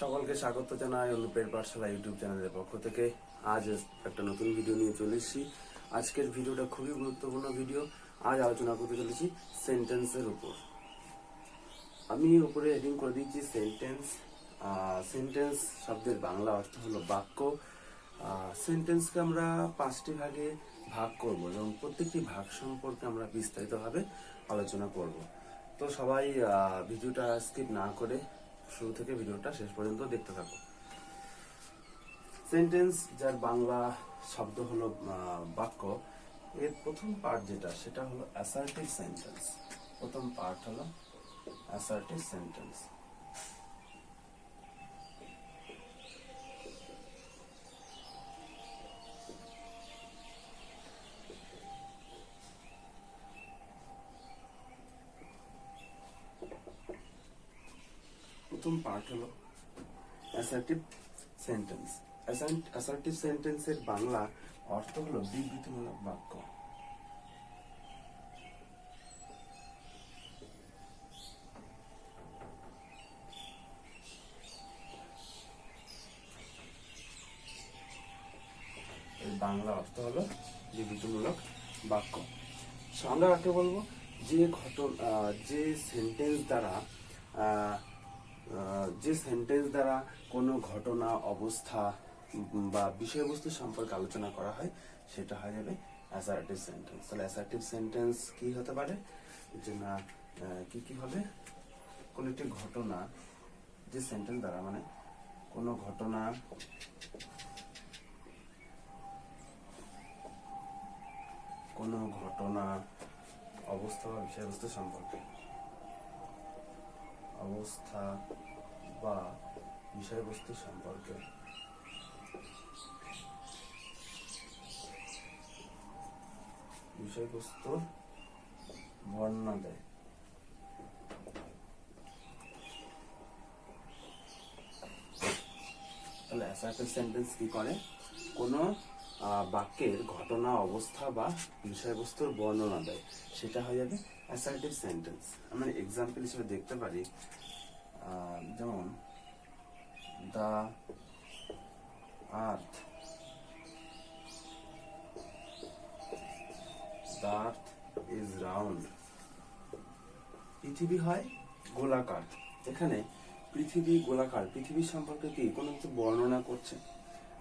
সকলকে স্বাগত জানাই অনুপের পাঠশালা ইউটিউব চ্যানেলের পক্ষ থেকে। আজ একটা নতুন ভিডিও নিয়ে চলে এসেছি। আজকের ভিডিওটা খুবই গুরুত্বপূর্ণ ভিডিও। আজ আলোচনা করতে চলেছি সেন্টেন্সের উপর। আমি উপরে হেডিং করে দিচ্ছি সেন্টেন্স। সেন্টেন্স শব্দের বাংলা অর্থ হলো বাক্য। সেন্টেন্সকে আমরা পাঁচটি ভাগে ভাগ করব এবং প্রত্যেকটি ভাগ সম্পর্কে আমরা বিস্তারিতভাবে আলোচনা করব। তো সবাই ভিডিওটা স্কিপ না করে শুরু থেকে ভিডিওটা শেষ পর্যন্ত দেখতে থাকো। সেন্টেন্স যার বাংলা শব্দ হলো বাক্য, এর প্রথম পার্ট যেটা, সেটা হলো অ্যাসার্টিভ সেন্টেন্স প্রথম পার্ট হলো অ্যাসার্টিভ সেন্টেন্স পার্ট হলো অ্যাসার্টিভ সেন্টেন্স অ্যাসার্টিভ সেন্টেন্সের বাংলা অর্থ হলো বিবৃতিমূলক বাক্য। বাংলা অর্থ হলো বিবৃতিমূলক বাক্য। সংজ্ঞা কাকে বলব? যে ঘটনা যে সেন্টেন্স দ্বারা আহ, যে সেন্টেন্স দ্বারা কোনো ঘটনা, অবস্থা বা বিষয়বস্তু সম্পর্কে আলোচনা করা হয়, সেটা হয়ে যাবে অ্যাসার্টিভ সেন্টেন্স তাহলে অ্যাসার্টিভ সেন্টেন্স কি হতে পারে? যে না কি কি হবে? কোন একটি ঘটনা, যে সেন্টেন্স দ্বারা মানে কোনো ঘটনা কোনো ঘটনা, অবস্থা বা বিষয়বস্তু সম্পর্কে। অবস্থা বা বিষয়বস্তু সম্পর্কে। বিষয়বস্তু বর্ণনা দেয়। তাহলে অ্যাসার্টিভ সেন্টেন্স কি করে? কোনো বাক্যের ঘটনা, অবস্থা বা বিষয়বস্তুর বর্ণনা দেয়। সেটা হয়ে যাবে অ্যাসার্টিভ সেন্টেন্স আমরা এক্সাম্পল হিসেবে দেখতে পারি যেমন the earth the earth is round পৃথিবী হয় গোলাকার। এখানে পৃথিবী গোলাকার। পৃথিবী সম্পর্কে কি? কোনো কিছু বর্ণনা করছে?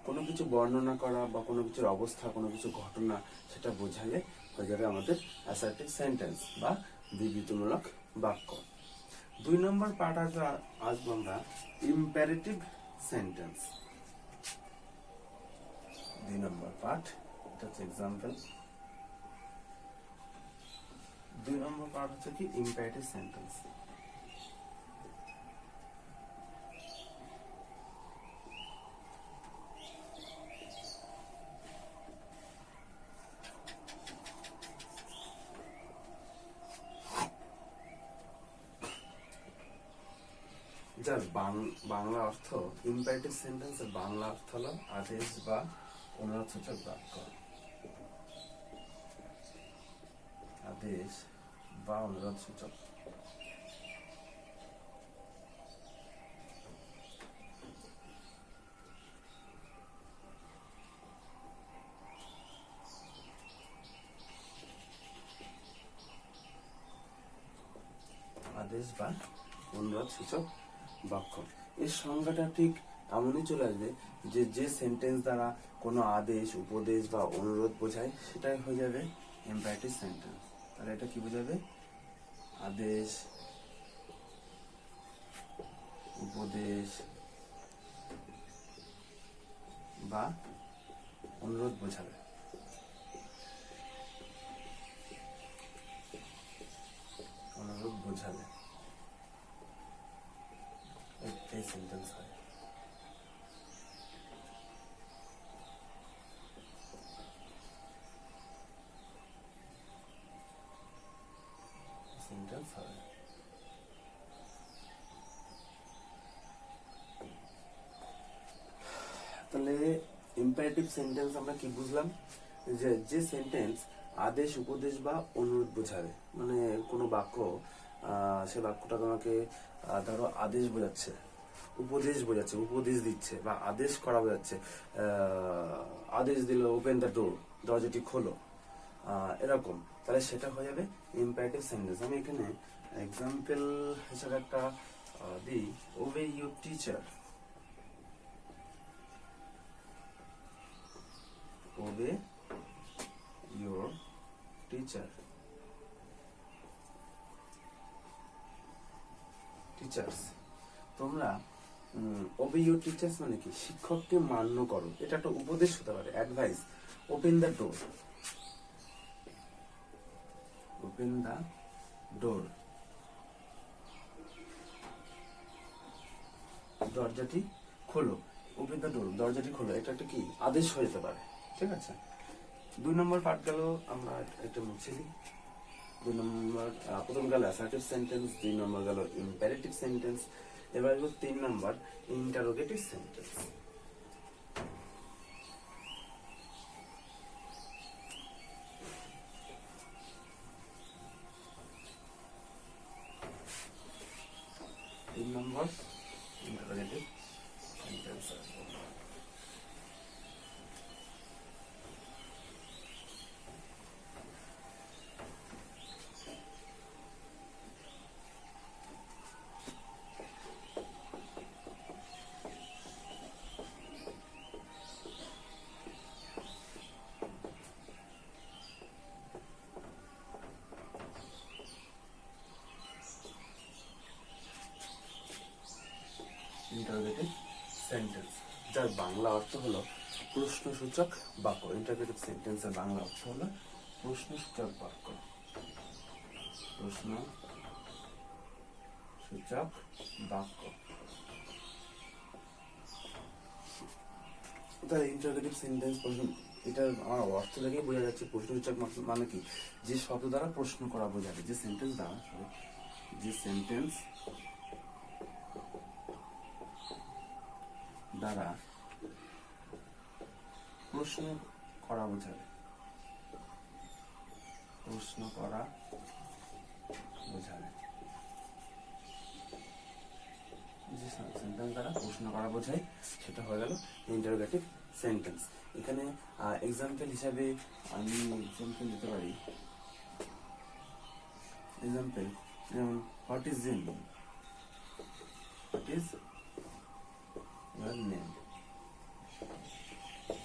কোনো কিছু বর্ণনা করা বা কোনো কিছুর অবস্থা, কোনো কিছু ঘটনা, সেটা বোঝালে হয়ে যাবে আমাদের অ্যাসার্টিভ সেন্টেন্স বা বিবৃতিমূলক বাক্য। দুই নম্বর পার্ট আসবে, আসব আমরা ইম্প্যারেটিভ সেন্টেন্স দুই নম্বর পার্ট এটা হচ্ছে এক্সাম্পল দুই নম্বর পার্ট হচ্ছে কি? ইম্প্যারেটিভ সেন্টেন্স যার বাংলা অর্থ ইম্পারেটিভ সেন্টেন্সের বাংলা অর্থ হলো আদেশ বা অনুরোধসূচক বাক্য। আদেশ বা অনুরোধ সূচক আদেশ বা অনুরোধ সূচক বাক্য। এর সংজ্ঞাটা ঠিক এমনই চলে আসবে যে যে সেন্টেন্স দ্বারা কোনো আদেশ, উপদেশ বা অনুরোধ বোঝায়, সেটাই হয়ে যাবে এমপ্যাটিভ সেন্টেন্স তাহলে এটা কি বোঝাবে? আদেশ, উপদেশ বা অনুরোধ বোঝাবে। অনুরোধ বোঝাবে। এই সেন্টেন্স হয় তাহলে ইম্পারেটিভ সেন্টেন্স আমরা কি বুঝলাম? যে যে সেন্টেন্স আদেশ, উপদেশ বা অনুরোধ বোঝাবে। মানে কোনো বাক্য সে বাক্যটা তোমাকে ধরো আদেশ বোঝাচ্ছে। উপদেশ বোঝাচ্ছে, উপদেশ দিচ্ছে বা আদেশ করা বোঝাচ্ছে। আদেশ দিল ওপেন দ্য ডোর দরজাটি খোলো। এরকম। তাহলে সেটা হয়ে যাবে ইম্পারেটিভ সেন্টেন্স আমি এখানে এক্সাম্পল হিসাবে একটা দিই। Obey your teacher obey your teacher teachers তোমরা ওবে টিচার্স মানে কি? শিক্ষককে মান্য করো। এটা একটা উপদেশ হতে পারে advice open the door open the door দরজাটি খোলো। ওপেন দ্য ডোর দরজাটি খোলো। এটা একটা কি? আদেশ হয়ে যেতে পারে। ঠিক আছে? দুই নম্বর পার্ট গেল, আমরা একটা মুছে দিই। দুই নম্বর প্রথম গেল অ্যাসার্টিভ সেন্টেন্স দুই নম্বর গেল ইম্পারেটিভ সেন্টেন্স এবার গেল তিন নম্বর ইন্টারোগেটিভ সেন্টেন্স ইন্টারোগেটিভ সেন্টেন্স যার বাংলা অর্থ হলো প্রশ্নসূচক বাক্য ইন্টারোগেটিভ সেন্টেন্সের বাংলা অর্থ হলো প্রশ্নসূচক বাক্য। প্রশ্ন সূচক বাক্য। তাহলে ইন্টারোগেটিভ সেন্টেন্স প্রশ্ন, এটা আমার অর্থ থেকেই বোঝা যাচ্ছে, প্রশ্নসূচক মানে কি? যে শব্দ দ্বারা প্রশ্ন করা বোঝাবে, যে সেন্টেন্স দ্বারা যে সেন্টেন্স দ্বারা প্রশ্ন করা বোঝাবে। প্রশ্ন করা বোঝাবে। যে সেন্টেন্স দ্বারা প্রশ্ন করা বোঝায়, সেটা হয়ে গেল ইন্টারোগেটিভ সেন্টেন্স এখানে এক্সাম্পল হিসাবে আমি এক্সাম্পল দিতে পারি। এক্সাম্পল যেমন what is gin what is your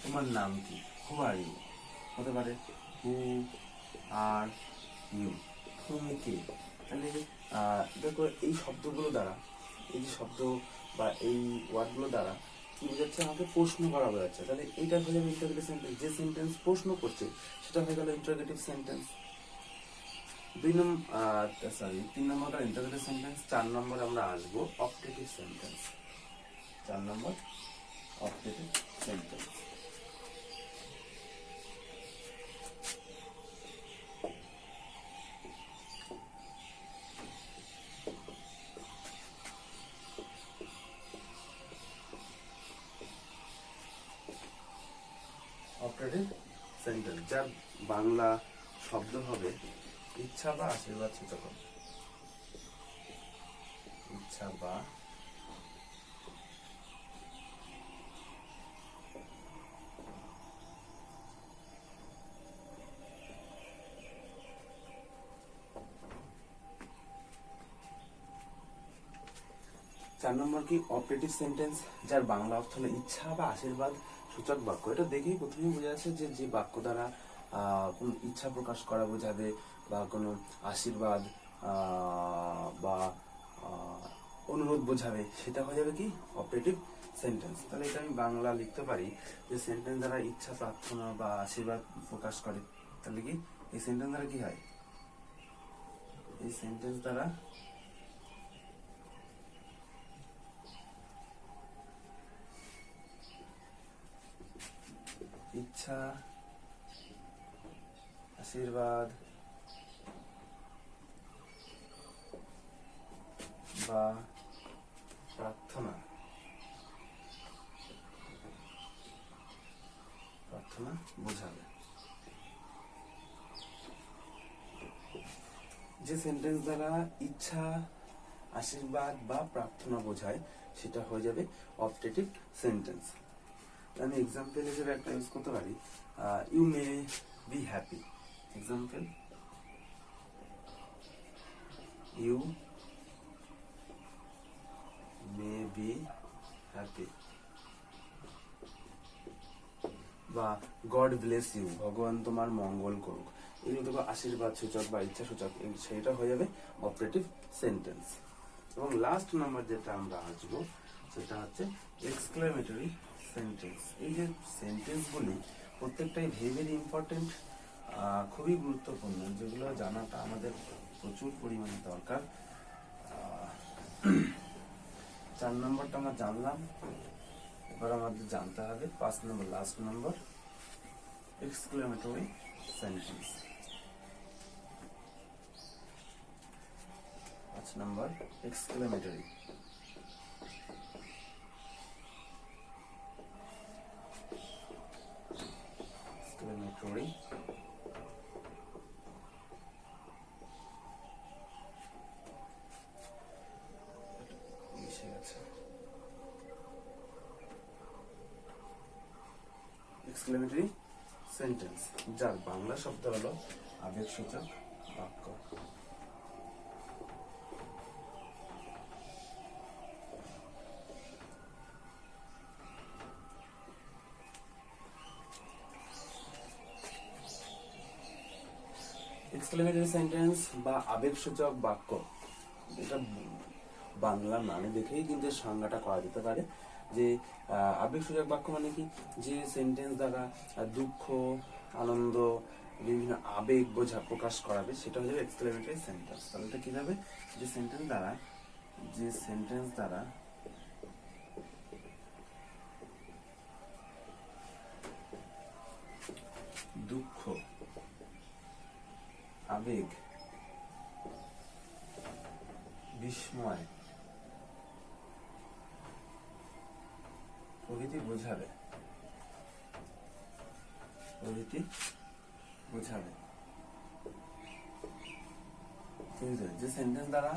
তোমার নাম কি? হু আর ইউ হতে পারে হু আর ইউ তুমি কে? তাহলে দেখো, এই শব্দগুলো দ্বারা, এই যে শব্দ বা এই ওয়ার্ডগুলো দ্বারা কি বোঝাচ্ছে আমাকে প্রশ্ন করা বোঝাচ্ছে তাহলে এইটা হয়ে যাবে ইন্টারগেটিভ সেন্টেন্স যে সেন্টেন্স প্রশ্ন করছে, সেটা হয়ে গেল ইন্টারগেটিভ সেন্টেন্স দুই নম্বর সরি তিন নম্বরটা ইন্টারগেটিভ সেন্টেন্স চার নম্বরে আমরা আসব অপটেটিভ সেন্টেন্স চার নম্বর অপটেটিভ সেন্টেন্স অপটেটিভ সেন্টেন্স যার বাংলা শব্দ হবে, ইচ্ছা বা আশীর্বাদ সূচক ইচ্ছা বা চার নম্বর কি? অপারেটিভ সেন্টেন্স যার বাংলা অর্থ হলো ইচ্ছা বা আশীর্বাদ, সূচক বাক্য। এটা দেখেই প্রথমেই বোঝা যাচ্ছে যে যে বাক্য দ্বারা কোনো ইচ্ছা প্রকাশ করা বোঝাবে বা কোনো আশীর্বাদ বা অনুরোধ বোঝাবে, সেটা হয়ে যাবে কি? অপারেটিভ সেন্টেন্স তাহলে এটা আমি বাংলা লিখতে পারি যে সেন্টেন্স দ্বারা ইচ্ছা, প্রার্থনা বা আশীর্বাদ প্রকাশ করে। তাহলে কি? এই সেন্টেন্স দ্বারা কি হয়? এই সেন্টেন্স দ্বারা ইচ্ছা আশীর্বাদ। বা প্রার্থনা। প্রার্থনা বোঝাবে। যে সেন্টেন্স দ্বারা ইচ্ছা, আশীর্বাদ বা প্রার্থনা বোঝায়, সেটা হয়ে যাবে অপটেটিভ সেন্টেন্স আমি এক্সাম্পল হিসেবে একটা ইউজ করতে পারি। You may be happy example you may be happy বা গড ব্লেস ইউ ভগবান তোমার মঙ্গল করুক। এগুলো তো আশীর্বাদ, সূচক বা ইচ্ছা সূচক সেটা হয়ে যাবে অপারেটিভ সেন্টেন্স এবং লাস্ট নাম্বার যেটা আমরা আসব, সেটা হচ্ছে এক্সক্লেমেটরি সেন্টেন্স এই যে সেন্টেন্সগুলি প্রত্যেকটাই ভেরি ভেরি ইম্পর্টেন্ট খুবই গুরুত্বপূর্ণ, যেগুলো জানাটা আমাদের প্রচুর পরিমাণে দরকার। চার নম্বরটা আমরা জানলাম। এবার আমাদের জানতে হবে পাঁচ নম্বর লাস্ট নম্বর এক্সক্লেমেটরি সেন্টেন্স পাঁচ নম্বর এক্সক্লেমেটরি মিশে এক্সক্লেমেটরি সেন্টেন্স যার বাংলা শব্দ হলো আবেগসূচক বাক্য। এক্সক্লেমেটরি সেন্টেন্স বা আবেগসূচক বাক্য। এটা বাংলা মানে দেখেই কিন্তু সংজ্ঞাটা করা যেতে পারে যে আবেগসূচক বাক্য মানে কি? যে সেন্টেন্স দ্বারা দুঃখ, আনন্দ, বিভিন্ন আবেগ বোঝা প্রকাশ করাবে, সেটা হচ্ছে এক্সক্লেমেটরি সেন্টেন্স তাহলে এটা কি যাবে যে সেন্টেন্স দ্বারা, যে সেন্টেন্স দ্বারা দুঃখ আবেগ, বিস্ময় প্রভৃতি বোঝাবে। প্রভৃতি বোঝাবে। যে সেন্টেন্স দ্বারা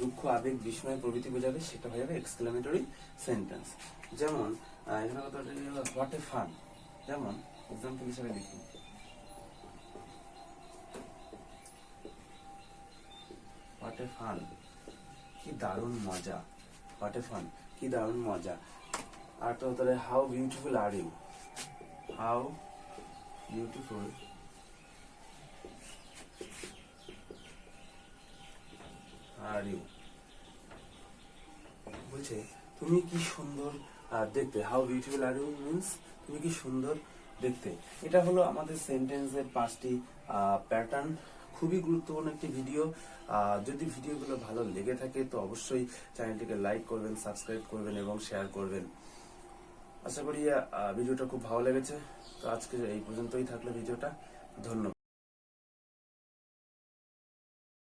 দুঃখ, আবেগ, বিস্ময়, প্রভৃতি বোঝাবে, সেটা হয়ে যাবে এক্সক্লেমেটরি সেন্টেন্স যেমন এখানে কথা হোয়াট এ ফান যেমন এক্সাম্পল হিসেবে লিখি এ ফান কি দারুণ মজা। এ ফান কি দারুণ মজা। আর তো তাহলে how beautiful are you how beautiful are you বলছে, তুমি কি সুন্দর দেখতে। How beautiful are you means তুমি কি সুন্দর দেখতে। এটা হলো আমাদের সেন্টেন্সের পাঁচটি প্যাটার্ন খুবই গুরুত্বপূর্ণ একটি ভিডিও। যদি ভিডিওগুলো ভালো লেগে থাকে, তো অবশ্যই চ্যানেলটিকে লাইক করবেন, সাবস্ক্রাইব করবেন এবং শেয়ার করবেন। আশা করি ভিডিওটা খুব ভালো লেগেছে। তো আজকে এই পর্যন্তই থাকল ভিডিওটা। ধন্যবাদ।